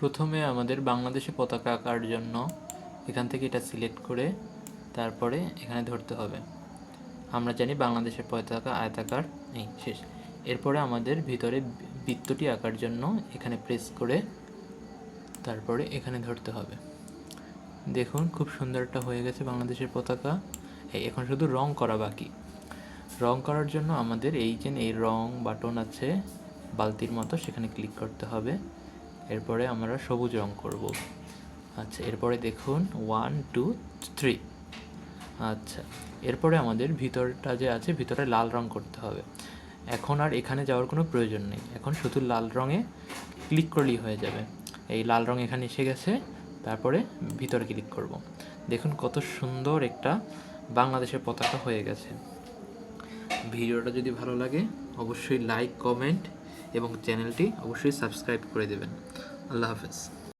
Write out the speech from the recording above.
প্রথমে আমাদের বাংলাদেশে পতাকা আঁকার জন্য এখান থেকে এটা সিলেক্ট করে তারপরে এখানে ধরতে হবে। আমরা জানি বাংলাদেশের পতাকা আয়তাকার নেই শেষ। এরপরে আমাদের ভিতরে বৃত্তটি আঁকার জন্য এখানে প্রেস করে তারপরে এখানে ধরতে হবে। দেখুন, খুব সুন্দরটা হয়ে গেছে বাংলাদেশের পতাকা। এখন শুধু রং করা বাকি। রং করার জন্য আমাদের এই যে এই রং বাটন আছে, বালতির মতো, সেখানে ক্লিক করতে হবে। এরপরে আমরা সবুজ রং করব। আচ্ছা এরপরে দেখুন ওয়ান টু থ্রি আচ্ছা এরপরে আমাদের ভিতরটা যে আছে, ভিতরে লাল রং করতে হবে। এখন আর এখানে যাওয়ার কোনো প্রয়োজন নেই। এখন শুধু লাল রঙে ক্লিক করলেই হয়ে যাবে। এই লাল রং এখানে এসে গেছে, তারপরে ভিতরে ক্লিক করব। দেখুন কত সুন্দর একটা বাংলাদেশের পতাকা হয়ে গেছে। ভিডিওটা যদি ভালো লাগে, অবশ্যই লাইক কমেন্ট এবং চ্যানেলটি অবশ্যই সাবস্ক্রাইব করে দেবেন। আল্লাহ হাফেজ।